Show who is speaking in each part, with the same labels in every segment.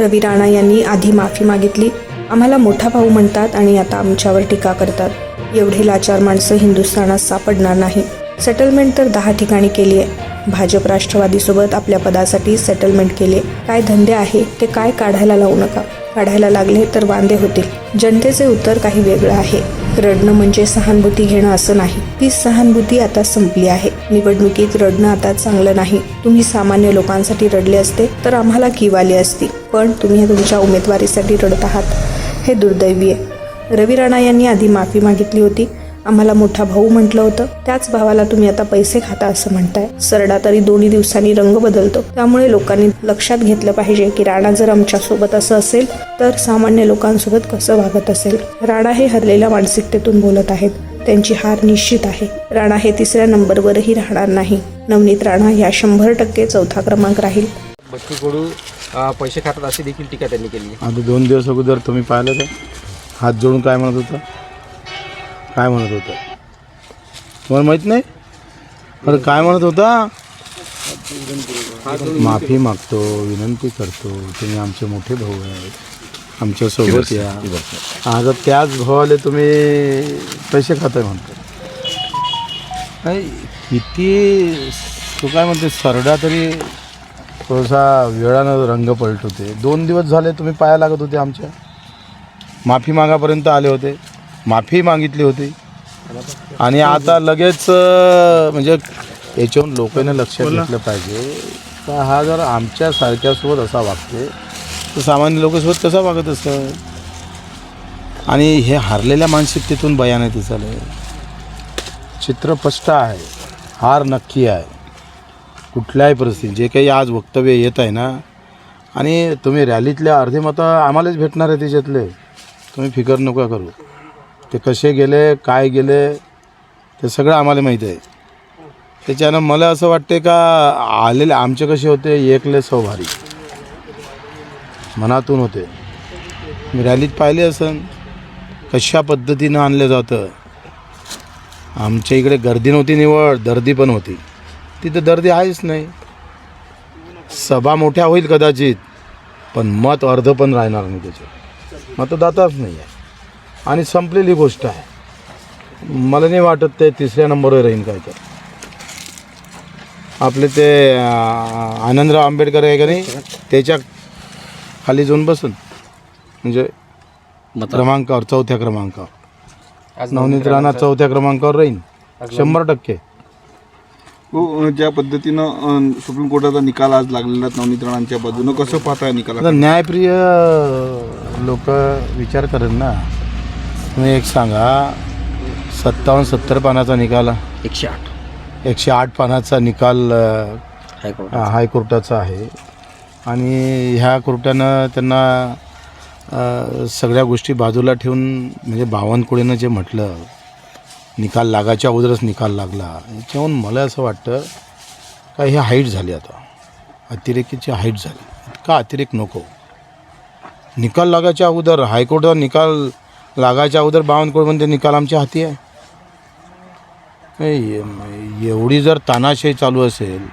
Speaker 1: रवी राणा यांनी आधी माफी मागितली. आम्हाला मोठा भाऊ म्हणतात आणि आता आमच्यावर टीका करतात. एवढी लाचार माणसं हिंदुस्थानात सापडणार नाही. सेटलमेंट तर दहा ठिकाणी केली आहे भाजप राष्ट्रवादीसोबत आपल्या पदासाठी सेटलमेंट केले. काय धंदे आहे ते काय काढायला लावू नका. काढायला लागले तर वांदे होतील. जनतेचे उत्तर काही वेगळं आहे. रडणं म्हणजे सहानुभूती घेणं असं नाही. ती सहानुभूती आता संपली आहे. निवडणुकीत रडणं आता चांगलं नाही. तुम्ही सामान्य लोकांसाठी रडले असते तर आम्हाला कीव आली असती. पण तुम्ही तुमच्या उमेदवारीसाठी रडत आहात. हे दुर्दैवी आहे. रवी राणा यांनी आधी माफी मागितली होती. आम्हाला मोठा भाऊ म्हटलं होतं. त्याच भावाला तुम्ही आता पैसे खाता असं म्हणताय. सरडा तरी दोन्ही दिवसांनी रंग बदलतो. त्यामुळे लोकांनी लक्षात घेतलं पाहिजे की राणा जर आमच्यासोबत असं असेल तर सामान्य लोकांसोबत कसं वागत असेल? राणा हे हरलेल्या मानसिकतेतून बोलत आहेत. त्यांची हार निश्चित आहे. राणा हे तिसऱ्या नंबरवरही राहणार नाही. नवनीत राणा या शंभर टक्के चौथा क्रमांक राहील.
Speaker 2: बच्चू कडू अ, पैसे खातात अशी देखील टीका त्यांनी केली.
Speaker 3: आता दोन दिवस अगोदर तुम्ही पाहिलं हात जोडून काय म्हणत होता? काय म्हणत होता? तुम्हाला माहीत नाही? अरे काय म्हणत होता? माफी मागतो विनंती करतो तुम्ही आमचे मोठे भाऊ आहेत आमच्यासोबत या. आता त्याच भावाले तुम्ही पैसे खाताय म्हणतो. नाही किती तो काय म्हणते सरडा तरी थोडासा वेळानं रंग पलटवते दोन दिवस झाले तुम्ही पाया लागत होते आमच्या. माफी मागापर्यंत आले होते. माफी मागितली होती. आणि आता लगेच अं, म्हणजे याच्यावरून लोकांनी लक्षात घेतलं पाहिजे. का हा जर आमच्या सारख्यासोबत असा वागते तर सामान्य लोकांसोबत कसा वागत असत आणि हे हारलेल्या मानसिकतेतून बयान आहे तिचं चित्र स्पष्ट आहे. हार नक्की आहे. कुठल्याही परिस्थितीत जे काही आज वक्तव्य येत आहे ना आणि तुम्ही रॅलीतल्या अर्धे मतं आम्हालाच भेटणार आहे त्याच्यातले. तुम्ही फिकर नका करू. ते कसे गेले काय गेले ते सगळं आम्हाला माहीत आहे. त्याच्यानं मला असं वाटते का आलेले आमचे कसे होते एकले सौभारी मनातून होते. मी रॅलीत पाहिले असन कशा पद्धतीनं आणलं जातं. आमच्या इकडे गर्दी नव्हती निवड दर्दी पण होती. तिथं दर्दी आहेच नाही. सभा मोठ्या होईल कदाचित पण मत अर्ध पण राहणार नाही त्याचे मतदाताच नाही आहे. आणि संपलेली गोष्ट आहे. मला नाही वाटत ते तिसऱ्या नंबरवर राहील काय तर. आपले ते आनंदराव आंबेडकर आहे का नाही त्याच्याखाली जाऊन बसून. म्हणजे क्रमांकावर चौथ्या क्रमांकावर. नवनीत राणा चौथ्या क्रमांकावर राहील शंभर टक्के.
Speaker 4: हो ज्या पद्धतीनं सुप्रीम कोर्टाचा निकाल आज लागलेला नवनीत राणांच्या बाजूनं कसं पाहताय निकाला
Speaker 3: न्यायप्रिय लोक विचार करेल ना. तुम्ही एक सांगा सत्तावन्न सत्तर पानाचा निकाल.
Speaker 2: एकशे आठ.
Speaker 3: एकशे आठ पानाचा निकाल अ,
Speaker 2: हायकोर्ट
Speaker 3: हायकोर्टाचा आहे. आणि ह्या कोर्टानं त्यांना अ, सगळ्या गोष्टी बाजूला ठेवून म्हणजे बावनकुळेनं जे म्हटलं निकाल लागायच्या अगोदरच निकाल लागला याच्याहून मला असं वाटतं का हे हाईट झाली आता. अतिरेकीची हाईट झाली. का अतिरेक नको. निकाल लागायच्या अगोदर हायकोर्टाचा निकाल लागायच्या अगोदर बावनकुळमध्ये निकाल आमच्या हाती आहे. नाही, एवढी जर तानाशाही चालू असेल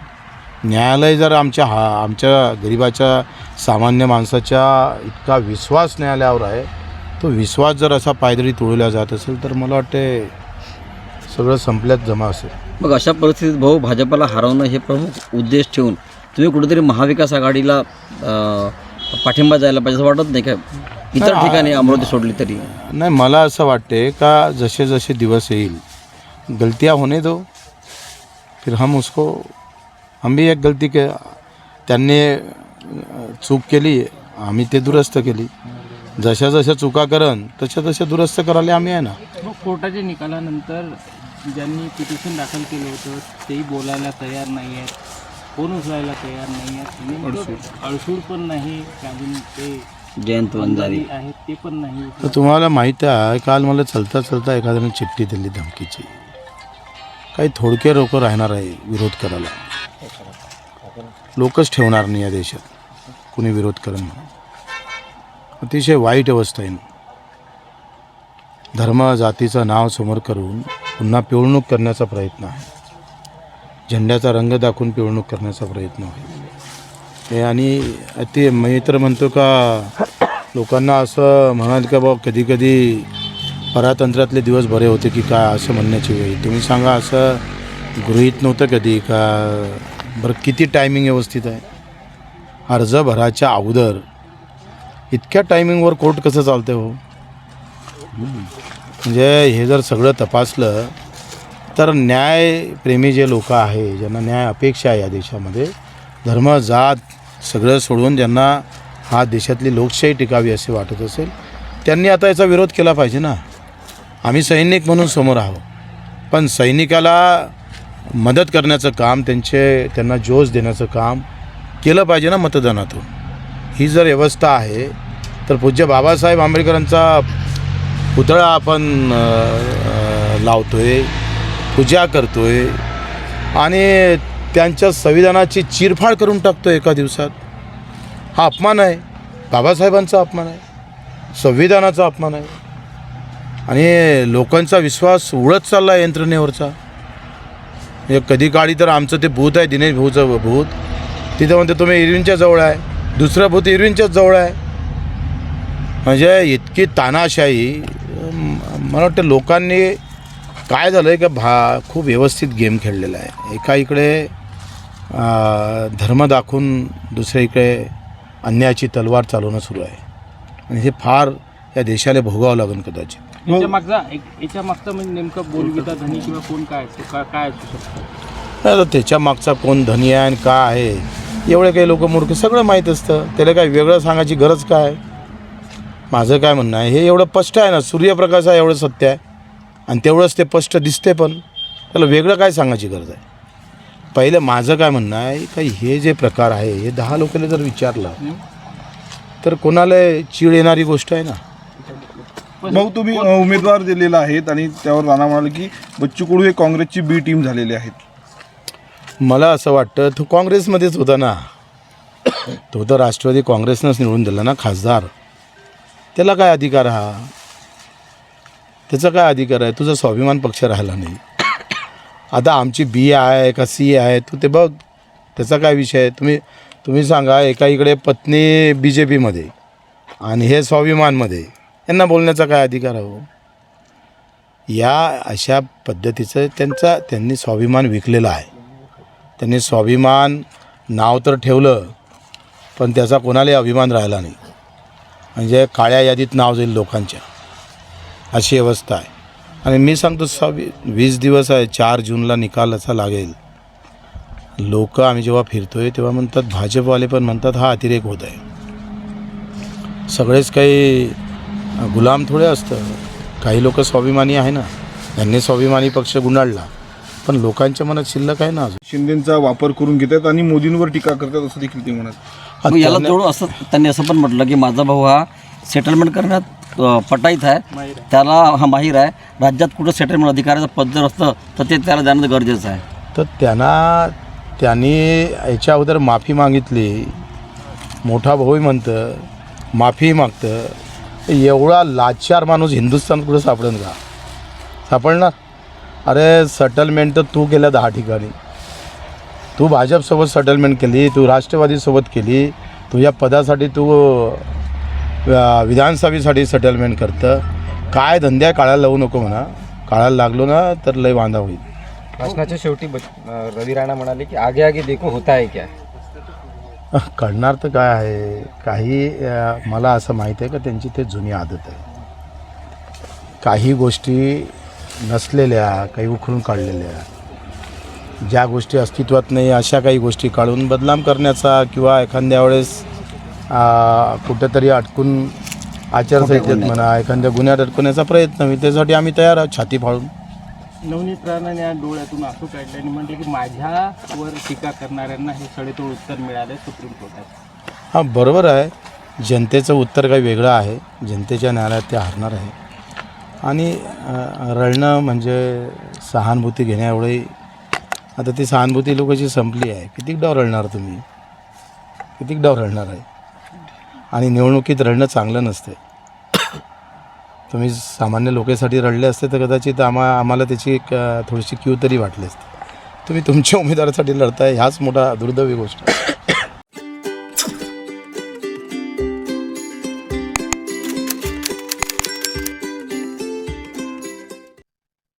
Speaker 3: न्यायालय जर आमच्या हा आमच्या गरिबाच्या सामान्य माणसाच्या इतका विश्वास न्यायालयावर आहे तो विश्वास जर असा पायदळी तुळवला जात असेल तर मला वाटते सगळं संपल्यात जमा असेल.
Speaker 5: मग अशा परिस्थितीत भाऊ भाजपला हरवणं हे प्रमुख उद्देश ठेवून तुम्ही कुठेतरी महाविकास आघाडीला पाठिंबा जायला पाहिजे असं वाटत नाही काय? इतर ठिकाणी अमरावती सोडली तरी.
Speaker 3: नाही मला असं वाटते का जसे जसे दिवस येईल गलतियाँ होने दो फिर हम उसको हम भी एक गलती के त्यांनी चूक केली आम्ही ते दुरुस्त केली. जशा जशा चुका करन तशा तशा दुरुस्त करायला आम्ही आहे ना.
Speaker 6: मग कोर्टाच्या निकालानंतर ज्यांनी पिटिशन दाखल केलं होतं तेही बोलायला तयार नाही आहेत फोन उचलायला तयार नाही आहेत अडसूळ. पण नाही ते
Speaker 5: जयंत वंजारी.
Speaker 6: आहेत ते पण नाही.
Speaker 3: तर तुम्हाला माहीत आहे काल मला चलता चलता एखाद्याने चिठ्ठी दिली धमकीची. काही थोडके लोक राहणार आहे विरोध करायला. लोकच ठेवणार नाही या देशात. कुणी विरोध करेन म्हणून. अतिशय वाईट अवस्था आहे. धर्म जातीचं नाव समोर करून पुन्हा पिळवणूक करण्याचा प्रयत्न आहे. झेंड्याचा रंग दाखवून पिळवणूक करण्याचा प्रयत्न आहे. हे आणि ते मी तर म्हणतो का लोकांना असं म्हणाल का बाबा कधी कधी परातंत्रातले दिवस बरे होते की काय असं म्हणण्याची वेळ. तुम्ही सांगा असं गृहीत नव्हतं कधी का बरं किती टायमिंग व्यवस्थित आहे. अर्ज भराच्या अगोदर इतक्या टायमिंगवर कोर्ट कसं चालतं हो? म्हणजे हे जर सगळं तपासलं तर न्यायप्रेमी जे लोक आहे ज्यांना न्याय अपेक्षा आहे या देशामध्ये धर्म जात सगळं सोडून ज्यांना हा देशातली लोकशाही टिकावी असे वाटत असेल त्यांनी आता याचा विरोध केला पाहिजे ना. आम्ही सैनिक म्हणून समोर आहोत. पण सैनिकाला मदत करण्याचं काम त्यांचे त्यांना जोश देण्याचं काम केलं पाहिजे ना मतदानातून. ही जर व्यवस्था आहे तर पूज्य बाबासाहेब आंबेडकरांचा पुतळा आपण लावतो आहे पूजा करतो आहे आणि त्यांच्या संविधानाची चिरफाड करून टाकतो एका दिवसात. हा अपमान आहे. बाबासाहेबांचा अपमान आहे. संविधानाचा अपमान आहे. आणि लोकांचा विश्वास उडत चालला आहे यंत्रणेवरचा. म्हणजे कधी काळी तर आमचं ते भूत आहे दिनेश भाऊचं भूत. तिथं म्हणते तुम्ही इरविनच्या जवळ आहे. दुसरं भूत इरविनच्याच जवळ आहे. म्हणजे इतकी तानाशाही. मला वाटतं लोकांनी काय झालं आहे का भा खूप व्यवस्थित गेम खेळलेला आहे. एका इकडे धर्म दाखवून दुसऱ्या इकडे अन्यायाची तलवार चालवणं सुरू आहे. आणि हे फार या देशाला भोगावं लागेल कदाचित.
Speaker 6: याच्या मागचा एक- याच्या मागचा म्हणजे नेमकं बोलविता धनी किंवा कोण काय असतो? का- काय असू शकतं?
Speaker 3: नाही, आता त्याच्या मागचा कोण धनी आहे आणि काय आहे एवढे काही लोक मूर्ख सगळं माहीत असतं. त्याला काय वेगळं सांगायची गरज काय? माझं काय म्हणणं आहे? हे एवढं स्पष्ट आहे ना? सूर्यप्रकाश आहे एवढं सत्य आहे. आणि तेवढंच ते स्पष्ट दिसते पण. त्याला वेगळं काय सांगायची गरज आहे? पहिलं माझं काय म्हणणं आहे का हे जे प्रकार आहे हे दहा लोकांना जर विचारलं तर कोणाला चीड येणारी गोष्ट आहे ना?
Speaker 4: भाऊ तुम्ही अ, उमेदवार दिलेला आहेत आणि त्यावर राणा म्हणाले की बच्चू कडू हे काँग्रेसची बी टीम झालेले आहेत.
Speaker 3: मला असं वाटतं तो काँग्रेसमध्येच होता ना? तो तर राष्ट्रवादी काँग्रेसनंच निवडून दिला ना खासदार. त्याला काय अधिकार हा? त्याचा काय अधिकार आहे? तुझा स्वाभिमान पक्ष राहिला नाही. आता आमची बी आहे का सी आहे तू ते बघ. त्याचा काय विषय आहे? तुम्ही तुम्ही सांगा एका इकडे पत्नी बी जे पीमध्ये आणि हे स्वाभिमानमध्ये. यांना बोलण्याचा काय अधिकार आहे हो? या अशा पद्धतीचं त्यांचा त्यांनी स्वाभिमान विकलेला आहे. त्यांनी स्वाभिमान नाव तर ठेवलं पण त्याचा कोणालाही अभिमान राहिला नाही. म्हणजे काळ्या यादीत नाव जाईल लोकांच्या. अशी अवस्था आहे. आणि मी सांगतो सा वीस दिवस आहे चार जूनला निकाल असा लागेल. लोक आम्ही जेव्हा फिरतोय तेव्हा म्हणतात भाजपवाले पण म्हणतात हा अतिरेक होत आहे. सगळेच काही गुलाम थोडे असतं. काही लोक स्वाभिमानी आहे ना. त्यांनी स्वाभिमानी पक्ष गुंडाळला. पण लोकांच्या मनात शिल्लक आहे ना
Speaker 4: शिंदेचा वापर करून घेतात आणि मोदींवर टीका करतात असं देखील ते म्हणत.
Speaker 5: याला तेवढं असं त्यांनी असं पण म्हटलं की माझा भाऊ हा सेटलमेंट करण्यात पटाईत आहे. त्याला हा माहीर आहे. राज्यात कुठं सेटलमेंट अधिकाराचं पद जर असतं तर ते त्याला जाणं गरजेचं आहे.
Speaker 3: तर त्यांना त्यांनी याच्या अगोदर माफी मागितली. मोठा भाऊही म्हणतं माफी मागतं. एवढा लाचार माणूस हिंदुस्थान कुठं सापडेल का? सापडणार? अरे सेटलमेंट तर तू केल्या दहा ठिकाणी. तू भाजपसोबत सेटलमेंट केली तू राष्ट्रवादीसोबत केली तुझ्या पदासाठी तू विधानसभेसाठी सेटलमेंट करतं. काय धंद्या काळाला लावू नको म्हणा. काळाला लागलो ना तर लय वांदा होईल.
Speaker 2: भाषणाच्या शेवटी बच- अं, रवी राणा म्हणाले की आगे आगे देखो होता है क्या?
Speaker 3: कळणार तर काय आहे? काही अ, मला असं माहीत आहे का त्यांची ते जुनी आदत आहे. काही गोष्टी नसलेल्या काही उखडून काढलेल्या. ज्या गोष्टी अस्तित्वात नाही अशा काही गोष्टी काढून बदनाम करण्याचा किंवा एखाद्या वेळेस कुठेतरी अटकून आचारसंहितेत म्हणा एखाद्या गुन्ह्यात अडकवण्याचा प्रयत्न होईल त्यासाठी आम्ही तयार आहोत छाती फाळून
Speaker 6: नवनीत राणाने या डोळ्यातून आसू काढले आणि म्हटले की माझ्यावर टीका करणाऱ्यांना हे सडेतोड उत्तर मिळाले सुप्रीम कोर्टात.
Speaker 3: हां बरोबर आहे. जनतेचं उत्तर काही वेगळं आहे. जनतेच्या न्यायालयात ते हरणार आहे. आणि रडणं म्हणजे सहानुभूती घेण्या एवढंही आता ती सहानुभूती लोकांची संपली आहे. कितीक डाव रडणार तुम्ही? कितीक डाव रडणार आहे? आणि निवडणुकीत रडणं चांगलं नसते. तुम्ही सामान्य लोकांसाठी रडले असते तर कदाचित आम्हा आम्हाला त्याची एक थोडीशी क्यू तरी वाटली असते. तुम्ही तुमच्या उमेदवारासाठी लढताय ह्याच मोठा दुर्दैवी गोष्ट आहे.